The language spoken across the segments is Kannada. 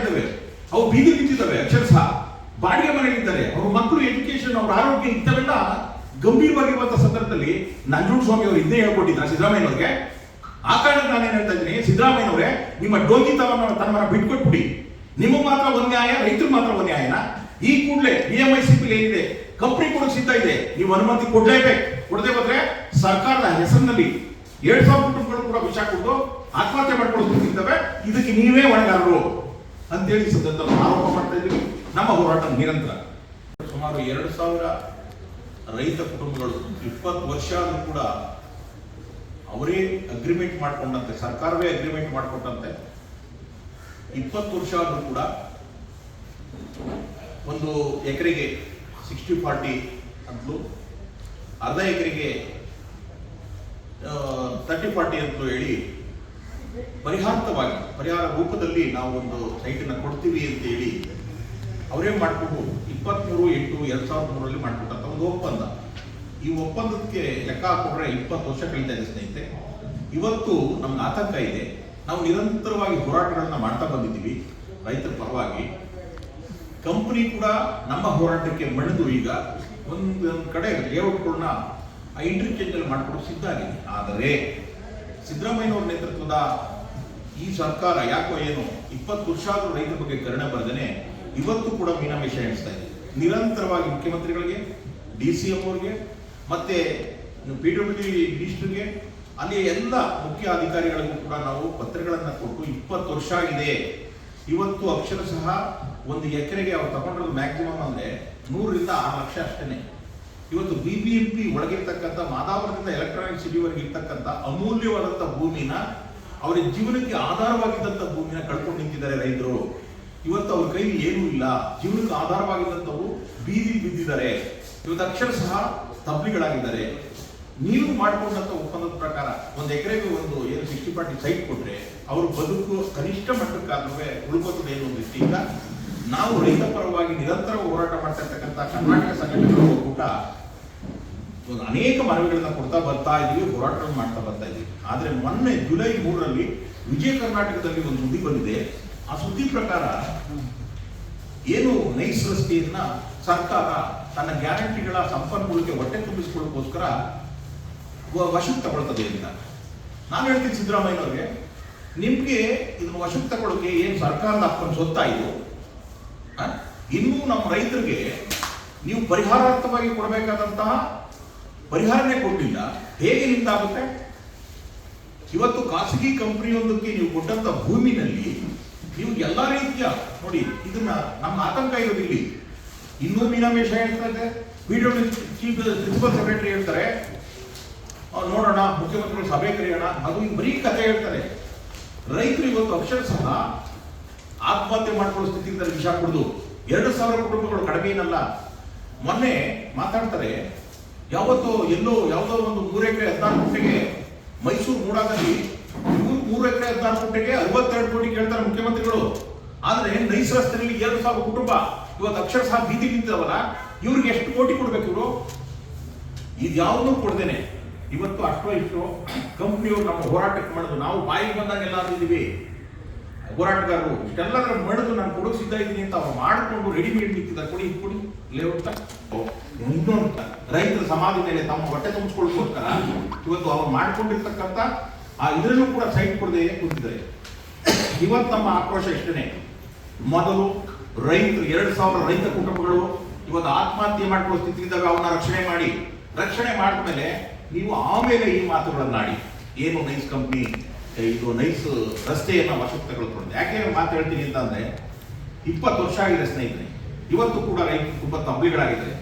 ಇದ್ದಾವೆ. ಅವು ಬೀದಿ ಬಿದ್ದಿದ್ದಾವೆ ಅಕ್ಷರಶಃ ಬಾಡಿಗೆ ಮನೆಯಲ್ಲಿದ್ದಾರೆ ಅವ್ರ ಮಕ್ಕಳು ಎಜುಕೇಶನ್ ಅವ್ರ ಆರೋಗ್ಯ ಇಂಥವೆಲ್ಲ ಗಂಭೀರವಾಗಿರುವಂತ ಸಂದರ್ಭದಲ್ಲಿ ನಂಜುಂಡ ಸ್ವಾಮಿ ಅವರು ಹಿಂದೆ ಹೇಳ್ಕೊಟ್ಟಿದ್ದಾರೆ ಸಿದ್ದರಾಮಯ್ಯನವ್ರಿಗೆ. ಆ ಕಾರಣಕ್ಕೆ ನಾನು ಏನ್ ಹೇಳ್ತಾ ಇದ್ದೀನಿ? ಸಿದ್ದರಾಮಯ್ಯನವರೇ, ನಿಮ್ಮ ಡೋಗಿತವನ್ನ ತನ್ನ ಬಿಟ್ಕೊಟ್ಬಿಡಿ. ನಿಮಗೆ ಮಾತ್ರ ಒಂದ್ ನ್ಯಾಯ ರೈತರು ಮಾತ್ರ ಒಂದ್ ನ್ಯಾಯನ? ಈ ಕೂಡಲೇ B M I, C P ಏನಿದೆ? ಕಂಪ್ನಿ ಕೊಡಕ್ ಸಿದ್ಧ ಇದೆ. ನೀವು ಅನುಮತಿ ಕೊಡ್ಲೇಬೇಕು. ಕೊಡದೆ ಹೋದ್ರೆ ಸರ್ಕಾರದ ಹೆಸರಿನಲ್ಲಿ ಎರಡ್ ಸಾವಿರ ಕುಟುಂಬಗಳು ಕೂಡ ವಿಷ ಕೊಟ್ಟು ಆತ್ಮಹತ್ಯೆ ಮಾಡ್ಕೊಳ್ಳೋದು ಇದಕ್ಕೆ ನೀವೇ ಹೊಣೆಗಾರರು. ಅಂತೇಳಿ ಸಂದರ್ಭದಲ್ಲಿ ಆರೋಪ ಮಾಡ್ತಾ ಇದ್ದೀವಿ. ನಮ್ಮ ಹೋರಾಟ ನಿರಂತರ. ಸುಮಾರು ಎರಡು ಸಾವಿರ ರೈತ ಕುಟುಂಬಗಳು ಇಪ್ಪತ್ತು ವರ್ಷ ಆದರೂ ಕೂಡ ಅವರೇ ಅಗ್ರಿಮೆಂಟ್ ಮಾಡಿಕೊಂಡಂತೆ, ಸರ್ಕಾರವೇ ಅಗ್ರಿಮೆಂಟ್ ಮಾಡಿಕೊಟ್ಟಂತೆ ಇಪ್ಪತ್ತು ವರ್ಷ ಆದರೂ ಕೂಡ ಒಂದು ಎಕರೆಗೆ ಸಿಕ್ಸ್ಟಿ ಫಾರ್ಟಿ ಅಂತಲೂ ಅರ್ಧ ಎಕರೆಗೆ ತರ್ಟಿ ಫಾರ್ಟಿ ಅಂತಲೂ ಹೇಳಿ ಪರಿಹಾರವಾಗಿ ಪರಿಹಾರ ರೂಪದಲ್ಲಿ ನಾವು ಒಂದು ಸೈಟನ್ನ ಕೊಡ್ತೀವಿ ಅಂತ ಹೇಳಿ ಅವರೇ ಮಾಡಿಕೊಂಡು ಇಪ್ಪತ್ತ್ಮೂರು ಎಂಟು, ಎರಡು ಸಾವಿರದ ಮೂರರಲ್ಲಿ ಮಾಡಿಕೊಟ್ಟಂಥ ಒಂದು ಒಪ್ಪಂದ. ಈ ಒಪ್ಪಂದಕ್ಕೆ ಲೆಕ್ಕ ಹಾಕೊಂಡ್ರೆ ಇಪ್ಪತ್ತು ವರ್ಷ ಕಳೀತಾ ಇದೆ ಸ್ನೇಹಿತೆ ಇವತ್ತು ನಮ್ಗೆ ಆತಂಕ ಇದೆ. ನಾವು ನಿರಂತರವಾಗಿ ಹೋರಾಟಗಳನ್ನ ಮಾಡ್ತಾ ಬಂದಿದ್ದೀವಿ. ರೈತರ ಪರವಾಗಿ. ಕಂಪನಿ ಕೂಡ ನಮ್ಮ ಹೋರಾಟಕ್ಕೆ ಮಣಿದು ಈಗ ಒಂದೊಂದು ಕಡೆ ಲೇಔಟ್ಗಳನ್ನ ಇಂಟರ್ಚೇಂಜ್ ಅಲ್ಲಿ ಮಾಡ್ಕೊಂಡು ಸಿದ್ಧ ಆಗಿದೆ. ಆದರೆ ಸಿದ್ದರಾಮಯ್ಯನವರ ನೇತೃತ್ವದ ಈ ಸರ್ಕಾರ ಯಾಕೋ ಏನು ಇಪ್ಪತ್ತು ವರ್ಷ ಆದರೂ ರೈತರ ಬಗ್ಗೆ ಕರುಣೆ ಬರದೇನೆ, ಇವತ್ತು ಕೂಡ ಮೀನಾಮಿಷ ಎಣಿಸ್ತಾ ಇದೆ. ನಿರಂತರವಾಗಿ ಮುಖ್ಯಮಂತ್ರಿಗಳಿಗೆ, ಡಿ ಸಿ ಎಂ ಅವ್ರಿಗೆ, ಮತ್ತೆ ಪಿ ಡಬ್ಲ್ಯೂ ಡಿ ಮಿನಿಸ್ಟರ್ಗೆ, ಅಲ್ಲಿ ಎಲ್ಲ ಮುಖ್ಯ ಅಧಿಕಾರಿಗಳಿಗೂ ಕೂಡ ನಾವು ಪತ್ರಗಳನ್ನು ಕೊಟ್ಟು ಇಪ್ಪತ್ತು ವರ್ಷ ಆಗಿದೆ. ಇವತ್ತು ಅಕ್ಷರ ಸಹ ಒಂದು ಎಕರೆಗೆ ಅವ್ರು ತಗೊಂಡಿರೋದು ಮ್ಯಾಕ್ಸಿಮಮ್ ಅಂದರೆ ನೂರರಿಂದ ಆರು ಲಕ್ಷ ಅಷ್ಟೇನೆ. ಇವತ್ತು ಬಿ ಬಿ ಎಂ ಪಿ ಒಳಗಿರ್ತಕ್ಕಂಥ ಮಾದಾವರದಿಂದ ಎಲೆಕ್ಟ್ರಾನಿಕ್ ಸಿಟಿವರೆಗೆ ಇರ್ತಕ್ಕಂಥ ಅಮೂಲ್ಯವಾದಂಥ ಭೂಮಿನ ಅವರ ಜೀವನಕ್ಕೆ ಆಧಾರವಾಗಿದ್ದಂಥ ಭೂಮಿನ ಕಳ್ಕೊಂಡು ನಿಂತಿದ್ದಾರೆ ರೈತರು. ಇವತ್ತು ಅವ್ರ ಕೈಲಿ ಏನೂ ಇಲ್ಲ. ಜೀವನಕ್ಕೆ ಆಧಾರವಾಗಿದ್ದಂಥವು ಬೀದಿ ಬಿದ್ದಿದ್ದಾರೆ. ಇವತ್ತು ಅಕ್ಷರಶಃ ತಬ್ಲಿಗಳಾಗಿದ್ದಾರೆ ನೀವು ಮಾಡಿಕೊಂಡಂತ ಒಪ್ಪಂದದ ಪ್ರಕಾರ ಒಂದು ಎಕರೆಗೆ ಒಂದು ಏನು ಸಿಕ್ಸ್ಟಿ ಪಾರ್ಟಿ ಸೈಟ್ ಕೊಟ್ಟರೆ ಅವ್ರ ಬದುಕು ಕನಿಷ್ಠ ಮಟ್ಟಕ್ಕಾದ್ರೂ ಉಳ್ಕೋತದೆ ಅನ್ನೋ ದೃಷ್ಟಿಯಿಂದ ನಾವು ರೈತ ಪರವಾಗಿ ನಿರಂತರ ಹೋರಾಟ ಮಾಡ್ತಾ ಕರ್ನಾಟಕ ಸಂಘಟನೆಗಳ ಒಂದು ಅನೇಕ ಮನವಿಗಳನ್ನ ಕೊಡ್ತಾ ಬರ್ತಾ ಇದೀವಿ, ಹೋರಾಟಗಳನ್ನು ಮಾಡ್ತಾ ಬರ್ತಾ ಇದೀವಿ. ಆದರೆ ಮೊನ್ನೆ ಜುಲೈ ಮೂರರಲ್ಲಿ ವಿಜಯ ಕರ್ನಾಟಕದಲ್ಲಿ ಒಂದು ಸುದ್ದಿ ಬಂದಿದೆ. ಆ ಸುದ್ದಿ ಪ್ರಕಾರ ಏನು ನೈಸ್ ಸರ್ಕಾರ ತನ್ನ ಗ್ಯಾರಂಟಿಗಳ ಸಂಪನ್ಮೂಲಕ್ಕೆ ಹೊಟ್ಟೆ ತುಂಬಿಸಿಕೊಳ್ಳೋಕ್ಕೋಸ್ಕರ ವಶಕ್ಕೆ ತಗೊಳ್ತದೆ ಅಂತ. ನಾನು ಹೇಳ್ತೀನಿ ಸಿದ್ದರಾಮಯ್ಯನವ್ರಿಗೆ, ನಿಮ್ಗೆ ಇದನ್ನು ವಶಕ್ಕೆ ತಗೊಳ್ಳೋಕೆ ಏನು ಸರ್ಕಾರದ ಅಪ್ಪನ ಸೊತ್ತಾ ಇದು ಆ? ಇನ್ನೂ ನಮ್ಮ ರೈತರಿಗೆ ನೀವು ಪರಿಹಾರಾರ್ಥವಾಗಿ ಕೊಡಬೇಕಾದಂತಹ ಪರಿಹಾರನೇ ಕೊಟ್ಟಿಲ್ಲ. ಹೇಗೆ ನಿಂತಾಗುತ್ತೆ ಇವತ್ತು ಖಾಸಗಿ ಕಂಪನಿಯೊಂದಕ್ಕೆ ನೀವು ಕೊಟ್ಟಂತ ಭೂಮಿನಲ್ಲಿ ನೀವು ಎಲ್ಲಾ ರೀತಿಯ, ನೋಡಿ, ಇದನ್ನ ನಮ್ಮ ಆತಂಕ ಇರೋದಿಲ್ಲಿ. ಇನ್ನೂ ಮೀನಾಮೇಶ ಹೇಳ್ತಾ ಇದೆ ವಿಡಿಯೋ ಚೀಫ್ ಪ್ರಿನ್ಸಿಪಲ್ ಸೆಕ್ರೆಟರಿ ಹೇಳ್ತಾರೆ. ನೋಡೋಣ ಮುಖ್ಯಮಂತ್ರಿಗಳು ಸಭೆ ಕರೆಯೋಣ. ಅದು ಈಗ ಬರೀ ಕಥೆ ಹೇಳ್ತಾರೆ. ರೈತರು ಇವತ್ತು ಅಕ್ಷರಶಃ ಆತ್ಮಹತ್ಯೆ ಮಾಡ್ಕೊಳ್ಳೋ ಸ್ಥಿತಿ ವಿಷ ಕುಡಿದು. ಎರಡು ಸಾವಿರ ಕುಟುಂಬಗಳು ಕಡಿಮೆ ಏನಲ್ಲ. ಮೊನ್ನೆ ಮಾತಾಡ್ತಾರೆ, ಯಾವತ್ತೋ ಎಲ್ಲೋ ಯಾವುದೋ ಒಂದು ಮೂರು ಎಕರೆ ಹದಿನಾರು ಗುಂಟೆಗೆ ಮೈಸೂರು ಮೂಡಾದಲ್ಲಿ ಮೂರು ಎಕರೆ ಹದಿನಾರು ಗುಂಟೆಗೆ ಅರವತ್ತೆರಡು ಕೋಟಿ ಕೇಳ್ತಾರೆ ಮುಖ್ಯಮಂತ್ರಿಗಳು. ಆದ್ರೆ ನೈಸ್ ರಸ್ತೆಯಲ್ಲಿ ಎರಡು ಸಾವಿರ ಕುಟುಂಬ, ಇವತ್ತು ಅಕ್ಷರಶಃ ಬೀದಿ ನಿಂತಿದವಲ್ಲ ಇವ್ರಿಗೆ ಎಷ್ಟು ಕೋಟಿ ಕೊಡ್ಬೇಕು ಇವರು? ಇದ್ಯಾವುದೂ ಕೊಡ್ದೇನೆ. ಇವತ್ತು ಅಷ್ಟೋ ಇಷ್ಟೋ ಕಂಪ್ನಿಯವರು ನಮ್ಮ ಹೋರಾಟಕ್ಕೆ ಮಾಡೋದು ನಾವು ಬಾಯಿಗೆ ಬಂದಾಗೆಲ್ಲ ಅಂದಿದ್ದೀವಿ ಹೋರಾಟಗಾರರು ಇಷ್ಟೆಲ್ಲದರ ಮಡಿದು ನಾನು ಕೊಡೋಕೆ ಸಿದ್ಧ ಇದ್ದೀನಿ ಅಂತ ಅವ್ರು ಮಾಡಿಕೊಂಡು ರೆಡಿಮೇಡ್ ನಿಂತಿದ್ದ ಕೊಡಿ ಕೊಡಿ. ಲೇಔಟ್ ಅಂತ ರೈತರ ಸಮಾಧಿ ಮೇಲೆ ತಮ್ಮ ಹೊಟ್ಟೆ ತುಂಬಿಸ್ಕೊಳ್ಳೋಕ್ಕೋಸ್ಕರ ಇವತ್ತು ಅವ್ರು ಮಾಡಿಕೊಂಡಿರ್ತಕ್ಕಂಥ ಆ ಇದರಲ್ಲೂ ಕೂಡ ಸೈಟ್ ಕೊಡದೆ ಕೂತಿದ್ದಾರೆ. ಇವತ್ತು ನಮ್ಮ ಆಕ್ರೋಶ ಇಷ್ಟನೇ ಮೊದಲು ರೈತರು, ಎರಡು ಸಾವಿರ ರೈತ ಕುಟುಂಬಗಳು ಇವತ್ತು ಆತ್ಮಹತ್ಯೆ ಮಾಡ್ಕೊಳ್ಳೋ ಸ್ಥಿತಿ ಇದ್ದಾಗ ಅವನ್ನ ರಕ್ಷಣೆ ಮಾಡಿ. ರಕ್ಷಣೆ ಮಾಡಿದ್ಮೇಲೆ ನೀವು ಆಮೇಲೆ ಈ ಮಾತುಗಳನ್ನಾಡಿ. ಏನು ನೈಸ್ ಕಂಪ್ನಿ ಇದು ನೈಸ್ ರಸ್ತೆಯನ್ನು ವಶಕ್ಕೆ ತಗೊಳ್ಕೊಂಡು ಯಾಕೆ ಮಾತು ಹೇಳ್ತೀನಿ ಅಂತಂದ್ರೆ, ಇಪ್ಪತ್ತು ವರ್ಷ ಆಗಿದೆ ಸ್ನೇಹಿತರೆ. ಇವತ್ತು ಕೂಡ ರೈತರು ತುಂಬ ತಂಬಿಗಳಾಗಿದ್ದಾರೆ.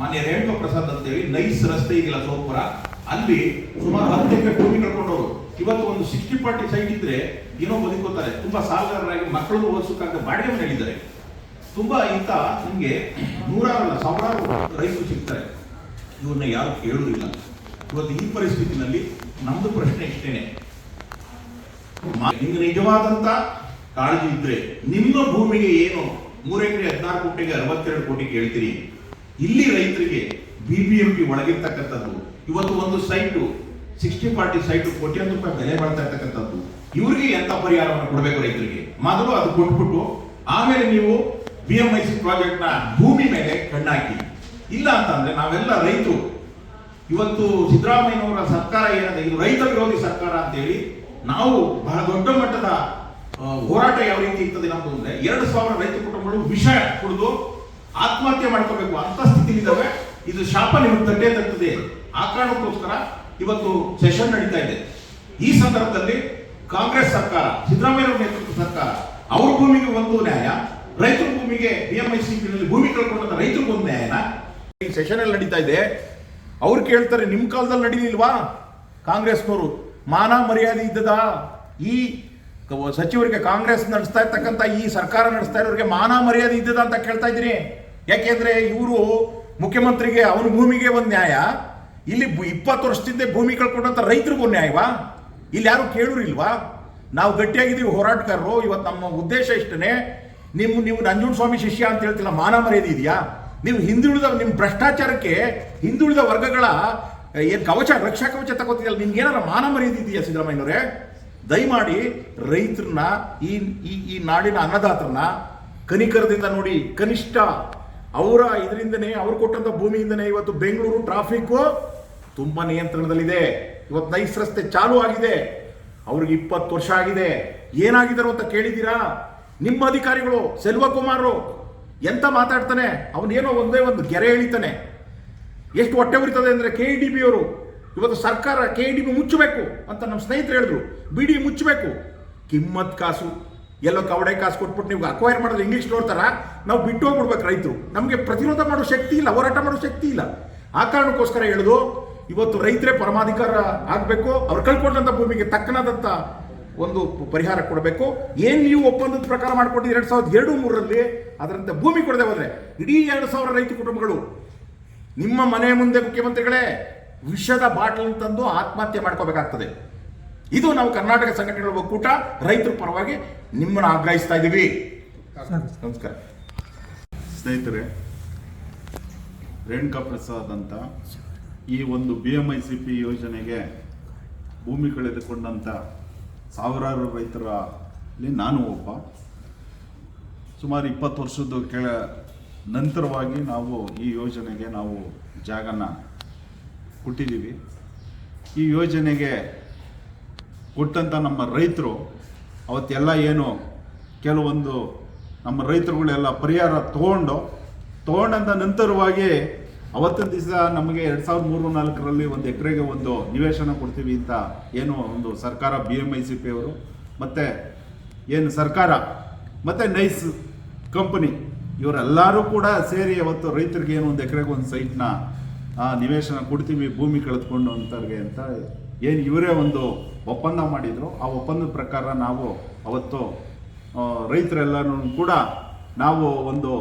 ಮಾನ್ಯ ರೇಣುಕ ಪ್ರಸಾದ್ ಅಂತೇಳಿ ನೈಸ್ ರಸ್ತೆ ಇದೆಯಲ್ಲ ಸೋಪುರ. ಅಲ್ಲಿ ಸುಮಾರು ಹತ್ತು ಎಕರೆ ಭೂಮಿ ಕಳ್ಕೊಂಡವರು ಇವತ್ತು ಒಂದು ಸಿಕ್ಸ್ಟಿ ಫಾರ್ಟಿ ಸೈಟ್ ಇದ್ರೆ ಏನೋ ಬದುಕೋತಾರೆ ತುಂಬ ಸಾಲಗಾರರಾಗಿ ಮಕ್ಕಳು ಓದಿಸೋಕ್ಕಾಗ ಬಾಡಿಗೆ ಮನೆ ಹೇಳಿದ್ದಾರೆ ತುಂಬಾ ಇಂಥ ನಿಮಗೆ ನೂರಾರು ಸಾವಿರಾರು ರೈತರು ಸಿಗ್ತಾರೆ. ಇವ್ರನ್ನ ಯಾರು ಕೇಳುವುದಿಲ್ಲ ಇವತ್ತು ಈ ಪರಿಸ್ಥಿತಿನಲ್ಲಿ ನಮ್ಮದು ಪ್ರಶ್ನೆ ಇಷ್ಟೇನೆ. ನಿಮ್ಗೆ ನಿಜವಾದಂತ ಕಾಳಜಿ ಇದ್ರೆ ನಿಮ್ಮ ಭೂಮಿಗೆ ಏನು? ಮೂರು ಎಕರೆ ಹದಿನಾರು ಕೋಟಿಗೆ ಅರವತ್ತೆರಡು ಕೋಟಿ ಕೇಳ್ತೀರಿ ಇಲ್ಲಿ ರೈತರಿಗೆ ಬಿಬಿಎಂಪಿ ಒಳಗಿರ್ತಕ್ಕಂಥದ್ದು, ಇವತ್ತು ಒಂದು ಸೈಟು ಸಿಕ್ಸ್ಟಿ ಫಾರ್ಟಿ ಸೈಟು, ಕೋಟ್ಯಾಂತರ ರೂಪಾಯಿ ಬೆಲೆ ಬಾಳ್ತಾ ಇರ್ತಕ್ಕಂಥದ್ದು. ಇವರಿಗೆ ಎಂತ ಪರಿಹಾರವನ್ನು ಕೊಡಬೇಕು ರೈತರಿಗೆ? ಮೊದಲು ಅದು ಕೊಟ್ಬಿಟ್ಟು, ಆಮೇಲೆ ನೀವು ಬಿ ಎಂ ಐ ಸಿ ಪ್ರಾಜೆಕ್ಟ್ನ ಭೂಮಿ ಮೇಲೆ ಕಣ್ಣಾಕಿ. ಇಲ್ಲ ಅಂತಂದ್ರೆ ನಾವೆಲ್ಲ ರೈತರು. ಇವತ್ತು ಸಿದ್ದರಾಮಯ್ಯನವರ ಸರ್ಕಾರ ಏನಂದ್ರೆ ಇದು ರೈತ ವಿರೋಧಿ ಸರ್ಕಾರ ಅಂತೇಳಿ ನಾವು ಬಹಳ ದೊಡ್ಡ ಮಟ್ಟದ ಹೋರಾಟ ಯಾವ ರೀತಿ ಇರ್ತದೆ ನಮ್ದು ಅಂದ್ರೆ ಎರಡು ಸಾವಿರ ರೈತ ಕುಟುಂಬಗಳು ವಿಷ ಕುಡಿದು ಆತ್ಮಹತ್ಯೆ ಮಾಡ್ಕೋಬೇಕು ಅಂತ ಸ್ಥಿತಿಲಿದ್ದಾವೆ. ಇದು ಶಾಪ ನಿಮಗೆ ತಟ್ಟೆ ತರ್ತದೆ. ಆ ಕಾರಣಕ್ಕೋಸ್ಕರ ಇವತ್ತು ಸೆಷನ್ ನಡೀತಾ ಇದೆ. ಈ ಸಂದರ್ಭದಲ್ಲಿ ಕಾಂಗ್ರೆಸ್ ಸರ್ಕಾರ, ಸಿದ್ದರಾಮಯ್ಯ ನೇತೃತ್ವದ ಸರ್ಕಾರ, ಅವ್ರ ಭೂಮಿಗೆ ಒಂದು ನ್ಯಾಯ, ರೈತರ ಭೂಮಿಗೆ ಬಿಎಂಐಸಿ ಭೂಮಿ ಕಳ್ಕೊಂಡಂತ ರೈತರಿಗೆ ಒಂದು ನ್ಯಾಯನ ಈ ಸೆಷನ್ ಅಲ್ಲಿ ನಡೀತಾ ಇದೆ. ಅವ್ರು ಕೇಳ್ತಾರೆ, ನಿಮ್ ಕಾಲದಲ್ಲಿ ನಡೀಲಿಲ್ವಾ? ಕಾಂಗ್ರೆಸ್ನವರು ಮಾನ ಮರ್ಯಾದೆ ಇದ್ದದ? ಈ ಸಚಿವರಿಗೆ ಕಾಂಗ್ರೆಸ್ ನಡೆಸ್ತಾ ಇರ್ತಕ್ಕಂಥ ಈ ಸರ್ಕಾರ ನಡೆಸ್ತಾ ಇರೋರಿಗೆ ಮಾನ ಮರ್ಯಾದೆ ಇದ್ದದ ಅಂತ ಕೇಳ್ತಾ ಇದ್ದೀನಿ. ಯಾಕೆಂದ್ರೆ ಇವರು ಮುಖ್ಯಮಂತ್ರಿಗೆ ಅವನ ಭೂಮಿಗೆ ಒಂದು ನ್ಯಾಯ, ಇಲ್ಲಿ ಇಪ್ಪತ್ತು ವರ್ಷದಿಂದ ಭೂಮಿ ಕಳ್ಕೊಂಡಂತ ರೈತರಿಗೂ ನ್ಯಾಯವಾ? ಇಲ್ಲಿ ಯಾರು ಕೇಳೋರಿಲ್ವಾ? ನಾವು ಗಟ್ಟಿಯಾಗಿದ್ದೀವಿ ಹೋರಾಟಗಾರರು ಇವತ್ತು ನಮ್ಮ ಉದ್ದೇಶ ಇಷ್ಟನೇ. ನಿಮ್ಮ ನೀವು ನಂಜುಂಡ ಸ್ವಾಮಿ ಶಿಷ್ಯ ಅಂತ ಹೇಳ್ತಿಲ್ಲ, ಮಾನ ಮರ್ಯಾದೆ ಇದೆಯಾ? ನೀವು ಹಿಂದುಳಿದ ನಿಮ್ಮ ಭ್ರಷ್ಟಾಚಾರಕ್ಕೆ ಹಿಂದುಳಿದ ವರ್ಗಗಳ ಏನ್ ಕವಚ, ರಕ್ಷಾ ಕವಚ ತಗೋತಿದ್ಯಲ್ಲ ನಿಮ್ಗೆ ಏನಾರ ಮಾನ ಮರ್ಯಾದೆ ಇದೆಯಾ ಸಿದ್ದರಾಮಯ್ಯನವರೇ? ದಯಮಾಡಿ ರೈತರನ್ನ, ಈ ಈ ನಾಡಿನ ಅನ್ನದಾತರನ್ನ ಕನಿಕರದಿಂದ ನೋಡಿ, ಕನಿಷ್ಠ ಅವರ ಇದರಿಂದನೇ, ಅವ್ರು ಕೊಟ್ಟಂತ ಭೂಮಿಯಿಂದನೇ ಇವತ್ತು ಬೆಂಗಳೂರು ಟ್ರಾಫಿಕ್ ತುಂಬಾ ನಿಯಂತ್ರಣದಲ್ಲಿದೆ. ಇವತ್ತು ನೈಸ್ ರಸ್ತೆ ಚಾಲು ಆಗಿದೆ. ಅವ್ರಿಗೆ ಇಪ್ಪತ್ತು ವರ್ಷ ಆಗಿದೆ. ಏನಾಗಿದ್ದಾರೋ ಅಂತ ಕೇಳಿದ್ದೀರಾ? ನಿಮ್ಮ ಅಧಿಕಾರಿಗಳು ಸೆಲ್ವಕುಮಾರ್ ಎಂತ ಮಾತಾಡ್ತಾನೆ? ಅವನೇನೋ ಒಂದೇ ಒಂದು ಗೆರೆ ಎಳಿತಾನೆ. ಎಷ್ಟು ಹೊಟ್ಟೆ ಉರಿತದೆ ಅಂದರೆ ಕೆ ಡಿ ಬಿ ಅವರು ಇವತ್ತು ಸರ್ಕಾರ ಕೆ ಡಿ ಬಿ ಮುಚ್ಚಬೇಕು ಅಂತ ನಮ್ಮ ಸ್ನೇಹಿತರು ಹೇಳಿದ್ರು. ಬಿ ಡಿ ಮುಚ್ಚಬೇಕು. ಕಿಮ್ಮತ್ ಕಾಸು. ಎಲ್ಲೋ ಕವಡೆ ಕಾಸು ಕೊಟ್ಬಿಟ್ಟು ನೀವು ಅಕ್ವೈರ್ ಮಾಡಿದ್ರೆ ಇಂಗ್ಲೀಷ್ ನೋಡ್ತಾರ ನಾವು ಬಿಟ್ಟು ಹೋಗ್ಬಿಡ್ಬೇಕು ರೈತರು. ನಮಗೆ ಪ್ರತಿರೋಧ ಮಾಡೋ ಶಕ್ತಿ ಇಲ್ಲ, ಹೋರಾಟ ಮಾಡೋ ಶಕ್ತಿ ಇಲ್ಲ. ಆ ಕಾರಣಕ್ಕೋಸ್ಕರ ಹೇಳಿದ್ರು, ಇವತ್ತು ರೈತರೇ ಪರಮಾಧಿಕಾರ ಆಗಬೇಕು, ಅವ್ರು ಕಳ್ಕೊಂಡಂಥ ಭೂಮಿಗೆ ತಕ್ಕನಾದಂಥ ಒಂದು ಪರಿಹಾರ ಕೊಡಬೇಕು. ಏನು ನೀವು ಒಪ್ಪಂದದ ಪ್ರಕಾರ ಮಾಡ್ಕೊಂಡಿದ್ದು ಎರಡು ಸಾವಿರದ ಎರಡು ಮೂರರಲ್ಲಿ ಅದರಂತೆ ಭೂಮಿ ಕೊಡದೆ ಹೋದರೆ, ಇಡೀ ಎರಡು ಸಾವಿರ ರೈತ ಕುಟುಂಬಗಳು ನಿಮ್ಮ ಮನೆ ಮುಂದೆ ಮುಖ್ಯಮಂತ್ರಿಗಳೇ ವಿಷದ ಬಾಟಲ್ ತಂದು ಆತ್ಮಹತ್ಯೆ ಮಾಡ್ಕೋಬೇಕಾಗ್ತದೆ. ಇದು ನಾವು ಕರ್ನಾಟಕ ಸಂಘಟನೆಗಳ ಒಕ್ಕೂಟ ರೈತರ ಪರವಾಗಿ ನಿಮ್ಮನ್ನು ಆಗ್ರಹಿಸ್ತಾ ಇದ್ದೀವಿ ನಮಸ್ಕಾರ. ಸ್ನೇಹಿತರೆ ರೇಣುಕಾ ಪ್ರಸಾದ್ ಅಂತ ಈ ಒಂದು B M I C P ಯೋಜನೆಗೆ ಭೂಮಿ ಕಳೆದುಕೊಂಡಂಥ ಸಾವಿರಾರು ರೈತರಲ್ಲಿ ನಾನು ಒಬ್ಬ. ಸುಮಾರು ಇಪ್ಪತ್ತು ವರ್ಷದ ಕೆಳ ನಂತರವಾಗಿ ನಾವು ಈ ಯೋಜನೆಗೆ ನಾವು ಜಾಗನ ಕೊಟ್ಟಿದ್ದೀವಿ ಈ ಯೋಜನೆಗೆ ಕೊಟ್ಟಂಥ ನಮ್ಮ ರೈತರು, ಅವತ್ತೆಲ್ಲ ಏನು ಕೆಲವೊಂದು ನಮ್ಮ ರೈತರುಗಳೆಲ್ಲ ಪರಿಹಾರ ತಗೊಂಡು ತಗೊಂಡಂಥ ನಂತರವಾಗಿ ಅವತ್ತಿನ ದಿವಸ ನಮಗೆ ಎರಡು ಸಾವಿರದ ಮೂರು ನಾಲ್ಕರಲ್ಲಿ ಒಂದು ಎಕರೆಗೆ ಒಂದು ನಿವೇಶನ ಕೊಡ್ತೀವಿ ಅಂತ ಏನು ಒಂದು ಸರ್ಕಾರ B M I C P ಅವರು. ಮತ್ತು ಏನು ಸರ್ಕಾರ, ಮತ್ತು ನೈಸ್ ಕಂಪನಿ ಇವರೆಲ್ಲರೂ ಕೂಡ ಸೇರಿ ಅವತ್ತು ರೈತರಿಗೆ ಏನು ಒಂದು ಎಕರೆಗೆ ಒಂದು ಸೈಟ್ನ ನಿವೇಶನ ಕೊಡ್ತೀವಿ, ಭೂಮಿ ಕಳೆದುಕೊಂಡು ಅಂತವ್ರಿಗೆ ಅಂತ ಏನು ಇವರೇ ಒಂದು ಒಪ್ಪಂದ ಮಾಡಿದರು. ಆ ಒಪ್ಪಂದದ ಪ್ರಕಾರ ನಾವು ಅವತ್ತು ರೈತರೆಲ್ಲರೂ ಕೂಡ ನಾವು ಒಂದು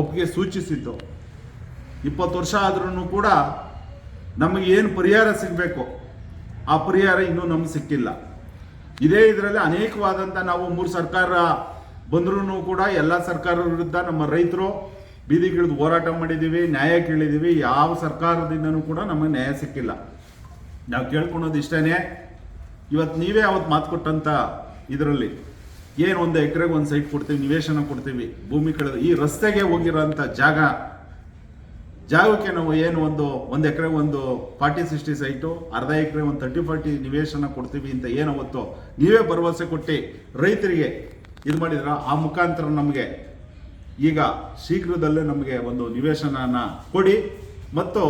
ಒಪ್ಪಿಗೆ ಸೂಚಿಸಿದ್ದು. ಇಪ್ಪತ್ತು ವರ್ಷ ಆದ್ರೂ ಕೂಡ ನಮಗೆ ಏನು ಪರಿಹಾರ ಸಿಗಬೇಕು? ಆ ಪರಿಹಾರ ಇನ್ನೂ ನಮ್ಗೆ ಸಿಕ್ಕಿಲ್ಲ. ಇದೇ ಇದರಲ್ಲಿ ಅನೇಕವಾದಂಥ ನಾವು ಮೂರು ಸರ್ಕಾರ ಬಂದ್ರೂ ಕೂಡ ಎಲ್ಲ ಸರ್ಕಾರ ವಿರುದ್ಧ ನಮ್ಮ ರೈತರು ಬೀದಿಗಿಳಿದು ಹೋರಾಟ ಮಾಡಿದ್ದೀವಿ, ನ್ಯಾಯ ಕೇಳಿದ್ದೀವಿ. ಯಾವ ಸರ್ಕಾರದಿಂದನೂ ಕೂಡ ನಮಗೆ ನ್ಯಾಯ ಸಿಕ್ಕಿಲ್ಲ. ನಾವು ಕೇಳ್ಕೊಳೋದು ಇಷ್ಟೇ ಇವತ್ತು ನೀವೇ ಅವತ್ತು ಮಾತು ಕೊಟ್ಟಂಥ ಇದರಲ್ಲಿ ಏನು ಒಂದು ಎಕರೆಗೆ ಒಂದು ಸೈಟ್ ಕೊಡ್ತೀವಿ, ನಿವೇಶನ ಕೊಡ್ತೀವಿ, ಭೂಮಿ ಕಳೆದ ಈ ರಸ್ತೆಗೆ ಹೋಗಿರೋಂಥ ಜಾಗ. ಜಾಗಕ್ಕೆ ನಾವು ಏನು ಒಂದು ಒಂದು ಎಕರೆ ಒಂದು ಫಾರ್ಟಿ, ಸಿಕ್ಸ್ಟಿ ಸೈಟು ಅರ್ಧ ಎಕರೆ ಒಂದು ತರ್ಟಿ ಫಾರ್ಟಿ ನಿವೇಶನ ಕೊಡ್ತೀವಿ ಅಂತ ಏನು ಅವತ್ತು ನೀವೇ ಭರವಸೆ ಕೊಟ್ಟು ರೈತರಿಗೆ ಇದು ಮಾಡಿದ್ರ ಆ ಮುಖಾಂತರ ನಮಗೆ ಈಗ ಶೀಘ್ರದಲ್ಲೇ ನಮಗೆ ಒಂದು ನಿವೇಶನನ ಕೊಡಿ. ಮತ್ತು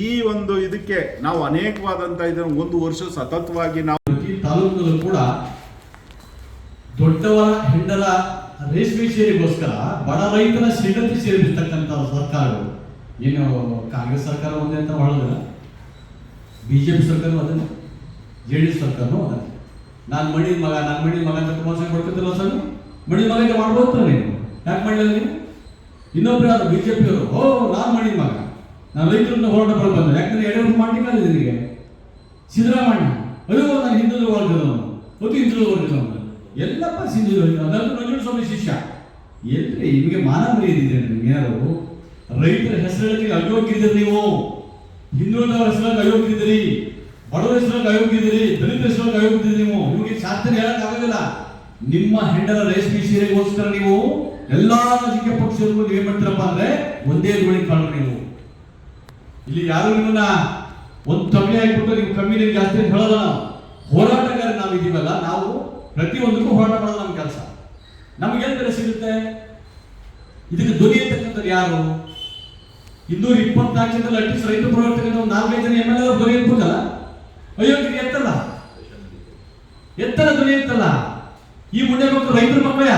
ಈ ಒಂದು ಇದಕ್ಕೆ ನಾವು ಅನೇಕವಾದಂತ ಇದನ್ನು ಒಂದು ವರ್ಷ ಸತತವಾಗಿ ನಾವು ತಾಲೂಕಿನಲ್ಲೂ ಕೂಡ ದೊಡ್ಡವರ ಹೆಂಡರ ರೇಷ್ಮೆ ಸೇರಿಗೋಸ್ಕರ ಬಡ ರೈತರ ಶ್ರೀಗತಿ ಸೇರಿರ್ತಕ್ಕಂಥ ಸರ್ಕಾರಗಳು ಏನು ಕಾಂಗ್ರೆಸ್ ಸರ್ಕಾರ ಒಂದೇ ಅಂತ ಮಾಡೋದಿಲ್ಲ ಬಿಜೆಪಿ ಸರ್ಕಾರ ಅದನ್ನ ಜೆ ಡಿ ಎಸ್ ಅದನ್ನ ನಾನು ಮಣಿ ಮಗ, ನಾನು ಮಣಿ ಮಗ ಅಂತ ಕುಮಾರಸ್ವಾಮಿ ಮಾಡ್ಕೊತಿಲ್ಲ ಸರ್ ಮಡಿ ಮಗ ಮಾಡ್ಬೋದು ನೀವು ಯಾಕೆ ಮಾಡಲಿಲ್ಲ ನೀವು ಇನ್ನೊಬ್ರು ಯಾರು ಬಿಜೆಪಿ ಅವರು ಓ, ನಾನು ಮಣಿ ಮಗ. ನಾನು ರೈತರನ್ನ ಹೋರಾಟ ಬಂದೆ. ಯಾಕಂದ್ರೆ ಯಡಿಯೂರಪ್ಪ ಮಾಡ್ಲಿಕ್ಕೆ ನಿನಗೆ. ಸಿದ್ದರಾಮಯ್ಯ. ಅಯ್ಯೋ, ನಾನು ಹಿಂದೂ ವರ್ಗದವನು ಅತಿ ಹಿಂದೂ ವರ್ಗದವನು ಎಲ್ಲಪ್ಪ ಸಿಂಧು ಅದಂತೂ ನಂಜುಂಡ ಸ್ವಾಮಿ ಶಿಷ್ಯ. ಎಲ್ರಿ, ನಿಮಗೆ ಮಾನ ಮರ್ಯಾದಿದೆ ನಿಮ್ಗೆ ಯಾರು ರೈತರ ಹೆಸರಲ್ಲಿ ಅಯೋಗ್ಯರಿದ್ದೀರಿ ನೀವು. ಹಿಂದುಳಿದವರ ಹೆಸರಲ್ಲಿ ಅಯೋಗ್ಯರಿದ್ದೀರಿ. ಬಡವರ ಹೆಸರಲ್ಲಿ ಅಯೋಗ್ಯರಿದ್ದೀರಿ ದಲಿತ ಹೆಸರಲ್ಲಿ ಅಯೋಗ್ಯರಿದ್ದೀರಿ ನೀವು. ನಿಮಗೆ ಶಾಸ್ತ್ರ ಹೇಳಕ್ ನಿಮ್ಮ ಹೆಂಡರ ರೇಷ್ಮೆ ಸೀರೆಗೋಸ್ಕರ ನೀವು ಎಲ್ಲಾ ರಾಜಕೀಯ ಪಕ್ಷಗಳು ಏನ್ ಮಾಡ್ತೀರಪ್ಪ ಅಂದ್ರೆ ಒಂದೇ ಧ್ವನಿ ಕಾಳು ನೀವು. ಇಲ್ಲಿ ಯಾರು ನಿಮ್ಮನ್ನ ಒಂದು ಕಮ್ಮಿ ಆಗಿಬಿಟ್ಟು ನೀವು ಕಮ್ಮಿ ನೀವು ಜಾಸ್ತಿ ಹೇಳೋಲ್ಲ ನಾವು. ಹೋರಾಟಗಾರ ನಾವು ಇದೀವಲ್ಲ ನಾವು ಪ್ರತಿಯೊಂದಕ್ಕೂ ಹೋರಾಟ ಮಾಡೋದು ನಮ್ಮ ಕೆಲಸ. ನಮ್ಗೆ ಏನ್ ಬೆಲೆ ಸಿಗುತ್ತೆ? ಇದಕ್ಕೆ ಧ್ವನಿ ಅಂತಕ್ಕಂಥದ್ದು ಯಾರು? ಇನ್ನೂರ ಇಪ್ಪತ್ನಾಲ್ಕು ಜನ ಅಟ್ಲೀಸ್ಟ್ ರೈತ ಪ್ರವರ್ತಕರು ಒಂದು ನಾಲ್ಕೈದು ಜನ ಎಂ ಎಲ್ ಎ ಇದು ಎತ್ತಲ್ಲ? ಎತ್ತರ ಧ್ವನಿ ಎತ್ತಲ್ಲ ಈ ಮುಂಡೆ ಮಕ್ಕಳು ರೈತರ ಮಕ್ಕಳ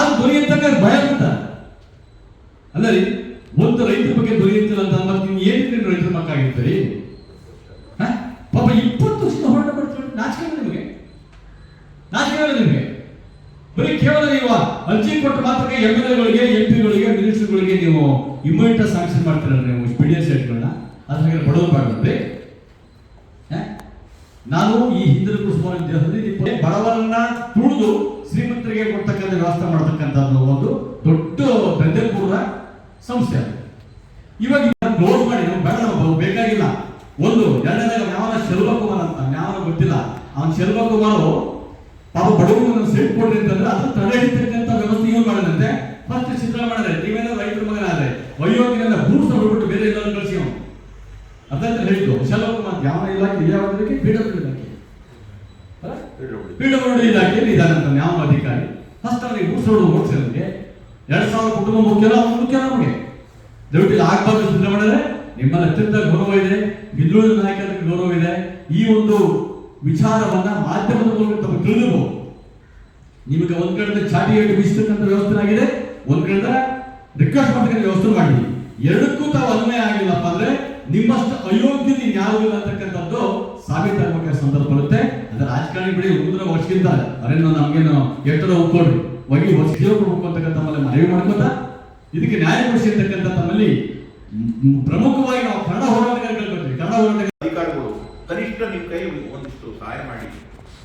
ಅದು ಎತ್ತಕ್ಕ ಭಯ ಅಂತ. ಅಲ್ಲ ರೀ, ಒಂದು ರೈತರ ಬಗ್ಗೆ ಧ್ವನಿ ಎತ್ತಿಲ್ಲ ಅಂತ ಮತ್ತೆ ನೀವು ಏನಿದ್ರೆ ರೈತರ ಮಕ್ಕಳಾಗಿರ್ತೀರಿ? ಪಾಪ ಇಪ್ಪತ್ತು ವರ್ಷದ ಹೊರಟ ಮಾಡ್ತೀವಿ ನಾಚಿಕೆ ನಿಮಗೆ? ನಾಚಿಕೆ ನಿಮಗೆ? ಬರೀ ಕೇವಲ ನೀವು ಅರ್ಜಿ ಕೊಟ್ಟ ಮಾತ್ರಕ್ಕೆ ಎಂ ಎಲ್ ಎಗಳಿಗೆ, ಎಂ ಪಿಗಳಿಗೆ ಮಿನಿಸ್ಟರ್ಗಳಿಗೆ ನೀವು ಇಮ್ಯುನಿಟ ಸ್ಯಾಂಕ್ಷನ್ ಮಾಡ್ತೀರಲ್ಲ ನೀವು ಪಿ ಡಿ ಎಸ್ ಗಳನ್ನ? ಅದ್ರ ಬಡವರು ಬಾಡ್ರಿ ನಾನು ಈ ಹಿಂದಿನ ಸುಮಾರು ಹದಿನೈದು ಬಡವರನ್ನ ತುಳಿದು ಶ್ರೀಮಂತರಿಗೆ ಕೊಡ್ತಕ್ಕಂಥ ವ್ಯವಸ್ಥೆ ಮಾಡ್ತಕ್ಕಂಥದ್ದು ಒಂದು ದೊಡ್ಡ ದಂಧೆಪೂರ್ವ ಸಂಸ್ಥೆ ಇವಾಗ ಕ್ಲೋಸ್ ಮಾಡಿ ಬೇಡ ಬೇಕಾಗಿಲ್ಲ. ಒಂದು, ಎರಡನೇದಾಗ ಯಾವನ ಶೆಲ್ವಕುಮಾರ್ ಅಂತ? ಯಾವನ ಗೊತ್ತಿಲ್ಲ. ಅವನ್ ಶೆಲ್ವಕುಮಾರ್ ಪಾಪ ಬಡವರು ಸೆಟ್ ಕೊಡ್ರಿ ಅಂತಂದ್ರೆ ಅದು ತಡೆ ವ್ಯವಸ್ಥೆ ಏನು ಮಾಡಿದಂತೆ. ಫಸ್ಟ್ ಚಿತ್ರ ಮಾಡಿದ್ರೆ ನೀವೇನೋ ರೈತರ ಮಗನಾದ್ರೆ ವಯೋಗಿನ ಬೂಟ್ಸ್ ಬಿಟ್ಬಿಟ್ಟು ಬೇರೆ ಎಲ್ಲರೂ ಕಳಿಸಿ ಅವನು. ಅದಂತ ಹೇಳಿದ್ದು. ಮಾತು. ಯಾವ ಇಲಾಖೆ ಯಾವ್ದಕ್ಕೆ ಪೀಡಬ್ಲ್ಯೂ ಇಲಾಖೆ. ಪಿಡಬ್ಲ್ಯೂ ಇಲಾಖೆಯಲ್ಲಿ ಇದ್ದಾನಂತ ಯಾವ ಅಧಿಕಾರಿ. ಫಸ್ಟ್ ಉಸಿರು ಎರಡು ಸಾವಿರ ಕುಟುಂಬ ಮುಖ್ಯನ ಅವ್ನು ಮುಖ್ಯ ನಮಗೆ. ದಯವಿಟ್ಟು ಆಗ್ಬಾರ್ದು ಚಿಂತನೆ ಮಾಡಿದ್ರೆ ನಿಮ್ಮಲ್ಲಿ ಅತ್ಯಂತ ಗೌರವ ಇದೆ. ಹಿಂದುಳಿದ ನಾಯಕರಿಗೆ ಗೌರವ ಇದೆ. ಈ ಒಂದು ವಿಚಾರವನ್ನ ಮಾಧ್ಯಮದ ಮೂಲಕ ತಮಗೆ ತಿಳಿದುಬಹುದು ನಿಮಗೆ ಒಂದ್ ಕಡೆ ಚಾಟಿ ಹೇಳಿ ಬೀಸತಕ್ಕಂಥ ವ್ಯವಸ್ಥೆ ಆಗಿದೆ. ಒಂದ್ ಕಡೆ ರಿಕ್ವೆಸ್ಟ್ ಮಾಡ್ತಕ್ಕಂಥ ವ್ಯವಸ್ಥೆ ಮಾಡಿದ್ವಿ ಎರಡಕ್ಕೂ ತಾವು ಅನ್ವಯ ಆಗಿಲ್ಲಪ್ಪ ಅಂದ್ರೆ ನಿಮ್ಮಷ್ಟು ಅಯೋಗ್ಯತೆ ಯಾರು ಇಲ್ಲ ಅಂತಕ್ಕಂಥದ್ದು ಸಾಬೀತಾಗಬೇಕಾದ ಸಂದರ್ಭ ಬರುತ್ತೆ. ಅದ್ರ ರಾಜಕಾರಣಿ ಬಿಡಿ ಉದ್ರ ವರ್ಷಕ್ಕಿಂತ ಅರೇನು ನಮ್ಗೇನು ಎಷ್ಟರ ಒಪ್ಕೊಡ್ರಿ ಒಗಿ ವರ್ಷ ಅಂತಕ್ಕಂಥ ತಮ್ಮಲ್ಲಿ ಮನವಿ ಮಾಡ್ಕೋತ, ಇದಕ್ಕೆ ನ್ಯಾಯ ಕೊಡಿಸಿ ಅಂತಕ್ಕಂಥ ತಮ್ಮಲ್ಲಿ ಪ್ರಮುಖವಾಗಿ ನಾವು ಕನ್ನಡ ಹೋರಾಟಗಾರಗಳು ಬರ್ತೀವಿ ಕನ್ನಡ ಹೋರಾಟಗಾರ ಅಧಿಕಾರಿಗಳು, ಕನಿಷ್ಠ ನಿಮ್ಮ ಕೈ ಒಂದಿಷ್ಟು ಸಹಾಯ ಮಾಡಿ.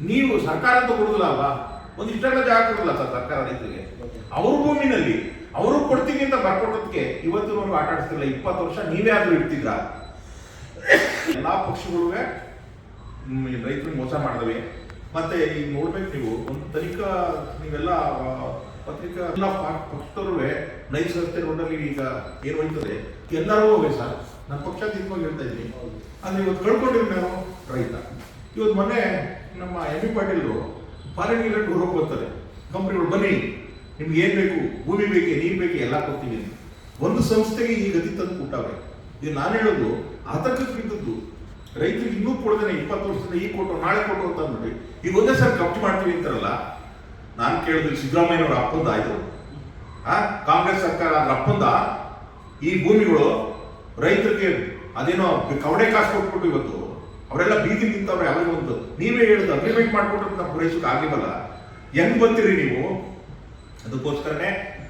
ನೀವು ಸರ್ಕಾರ ಅಂತ ಕೊಡುದಿಲ್ಲ ಅಲ್ವಾ? ಒಂದಿಷ್ಟೆಲ್ಲ ಜಾಗ ಕೊಡಲ್ಲ ಸರ್ ಸರ್ಕಾರ ರೈತರಿಗೆ. ಅವ್ರ ಭೂಮಿನಲ್ಲಿ ಅವರು ಕೊಡ್ತೀವಿ ಅಂತ ಬರ್ಕೊಟ್ಟದಕ್ಕೆ ಇವತ್ತಿನವರೆಗೂ ಆಟ ಆಡಿಸ್ತಿಲ್ಲ ಇಪ್ಪತ್ತು ವರ್ಷ ನೀವೇ ಆದ್ರೂ ಇಡ್ತಿದ್ರ ಎಲ್ಲಾ ಪಕ್ಷಗಳು ರೈತರಿಗೆ ಮೋಸ ಮಾಡಿದವೆ. ಮತ್ತೆ ಈಗ ನೋಡ್ಬೇಕು ನೀವು, ಒಂದು ತನಿಖಾ, ನೀವೆಲ್ಲ ಪತ್ರಿಕಾ, ಎಲ್ಲ ಪ- ಪಕ್ಷದವ್ರು ನೈಸ್ ರಸ್ತೆ ರೋಡಲ್ಲಿ ಈಗ ಏನು ಹೋಯ್ತದೆ? ಎಲ್ಲರೂ ಹೋಗಿ ಸರ್. ನನ್ನ ಪಕ್ಷಾತೀತವಾಗಿ ಹೇಳ್ತಾ ಇದ್ದೀನಿ. ಅಂದ್ರೆ ಇವತ್ತು ಕಳ್ಕೊಂಡಿರೋ ನಾವು ರೈತ. ಇವತ್ತು ಮೊನ್ನೆ ನಮ್ಮ M B Patil foreign tour ಹೋಗಿ ಹೋಗ್ತಾರೆ. ಕಂಪ್ನಿಗಳು ಬನ್ನಿ. ನಿಮ್ಗೆ ಏನು ಬೇಕು? ಭೂಮಿ ಬೇಕೆ, ನೀರು ಬೇಕೆ, ಎಲ್ಲ ಕೊಡ್ತೀನಿ ಅಂತ. ಒಂದು ಸಂಸ್ಥೆಗೆ ಈ ಗತಿ ತಂದು ಕೊಟ್ಟವ್ರೆ. ಇದು ನಾನು ಹೇಳೋದು ಆತಂಕಕ್ಕಿಂತದ್ದು. ರೈತರಿಗೆ ಇನ್ನೂ ಕೊಡದೇನೆ ಇಪ್ಪತ್ತು ವರ್ಷದಿಂದ ಈ ಕೊಟ್ಟು, ನಾಳೆ ಕೊಟ್ಟು ಅಂತ ಅಂದ್ಬಿಟ್ಟು, ಈಗ ಒಂದೇ ಸರ್ ಖರ್ಚು ಮಾಡ್ತೀವಿ ಅಂತಾರಲ್ಲ, ನಾನು ಕೇಳಿದ್ರೆ ಸಿದ್ದರಾಮಯ್ಯನವ್ರ ಅಪ್ಪಂದ ಆಯ್ತು. ಆ, ಕಾಂಗ್ರೆಸ್ ಸರ್ಕಾರ ಅದ್ರ ಅಪ್ಪಂದ? ಈ ಭೂಮಿಗಳು ರೈತರಿಗೆ ಅದೇನೋ ಕವಡೆ ಕಾಸು ಕೊಟ್ಬಿಟ್ಟು ಇವತ್ತು, ಅವರೆಲ್ಲ ಬೀದಿ ನಿಂತವ್ರೆ ಯಾವಾಗ ಒಂದು ನೀವೇ ಹೇಳಿದ ಅಗ್ರಿಮೆಂಟ್ ಮಾಡ್ಕೊಟ್ರೆ ನಮ್ಮ ಪೂರೈಸೋಕೆ ಆಗಿಲ್ಲ ಹೆಂಗ್ ಬರ್ತೀರಿ ನೀವು? तो कर रहे हैं।